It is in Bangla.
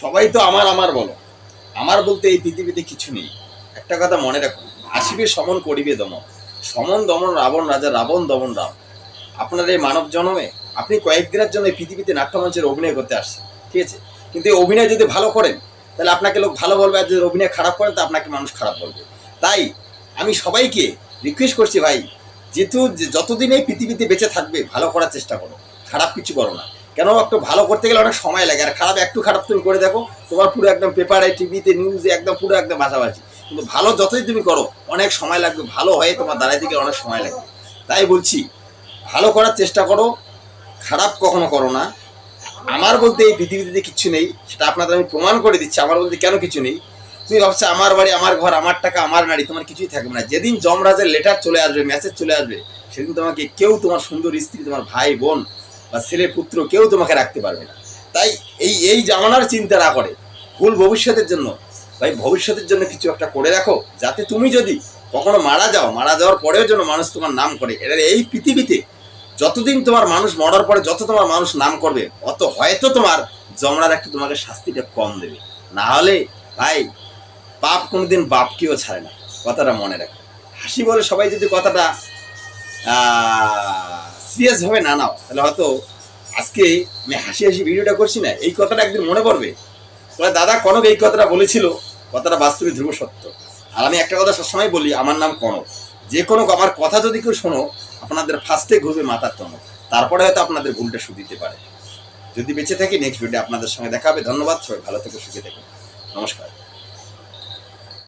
সবাই তো আমার আমার বলো। আমার বলতে এই পৃথিবীতে কিছু নেই। একটা কথা মনে রাখুন আসিবে সমন, করিবে দমন। সমন দমন, রাবণ রাজা, রাবণ দমন, রাম। আপনার এই মানব জন্মে আপনি কয়েকদিনের জন্য এই পৃথিবীতে নাট্যমঞ্চের অভিনয় করতে আসছেন, ঠিক আছে? কিন্তু এই অভিনয় যদি ভালো করেন, তাহলে আপনাকে লোক ভালো বলবে, আর যদি অভিনয় খারাপ করেন, তো আপনাকে মানুষ খারাপ বলবে। তাই আমি সবাইকে রিকোয়েস্ট করছি ভাই, যেহেতু যতদিন এই পৃথিবীতে বেঁচে থাকবে, ভালো করার চেষ্টা করো। খারাপ কিছু করো না। কেন? একটু ভালো করতে গেলে অনেক সময় লাগে। আর খারাপ একটু খারাপ তুমি করে দেখো, তোমার পুরো একদম পেপারে টিভিতে নিউজে একদম পুরো একদম ভাষাভাষি। কিন্তু ভালো যতই তুমি করো, অনেক সময় লাগবে। ভালো হয়ে তোমার দাঁড়াইতে গেলে অনেক সময় লাগবে। তাই বলছি, ভালো করার চেষ্টা করো, খারাপ কখনো করো না। আমার বলতে এই পৃথিবীতে কিচ্ছু নেই, সেটা আপনাদের আমি প্রমাণ করে দিচ্ছি। আমার বলতে কেন কিছু নেই? তুমি ভাবছ, আমার বাড়ি, আমার ঘর, আমার টাকা, আমার নারী, তোমার কিছুই থাকবে না। যেদিন যমরাজের লেটার চলে আসবে মেসেজ চলে আসবে, সেদিন তোমাকে কেউ তোমার সুন্দর স্ত্রী, তোমার ভাই, বোন বা ছেলে পুত্র কেউ তোমাকে রাখতে পারবে না। তাই এই এই জামানার চিন্তা না করে। ভুল ভবিষ্যতের জন্য। ভাই, ভবিষ্যতের জন্য কিছু একটা করে রাখো। যাতে তুমি যদি কখনো মারা যাও, মারা যাওয়ার পরেও যেন মানুষ তোমার নাম করে। এটা এই পৃথিবীতে যতদিন তোমার মানুষ মরার পরে যত তোমার মানুষ নাম করবে, অত হয়তো তোমার জমরার একটু তোমাকে শাস্তিটা কম দেবে। না হলে, ভাই, পাপ কোনোদিন বাপকেও ছাড়ে না। কথাটা মনে রাখো। হাসি বলে সবাই যদি কথাটা সিরিয়াস ভাবে না নাও তাহলে হয়তো আজকে আমি হাসি হাসি ভিডিওটা করছি না, এই কথাটা একদিন মনে পড়বে। বলে, দাদা, কনক এই কথাটা বলেছিল, কথাটা বাস্তবে ধ্রুব সত্য। আর আমি একটা কথা সবসময় বলি, আমার নাম কনক। যে কোনো আমার কথা যদি কেউ শোনো, আপনাদের ফার্স্টে ঘুরবে মাথার টনক তারপরে হয়তো আপনাদের ভুলটা শুধিতে পারে। যদি বেঁচে থাকি নেক্সট ভিডিও আপনাদের সঙ্গে দেখা হবে। ধন্যবাদ, সবাই ভালো থেকে, সুখে থাকুন নমস্কার।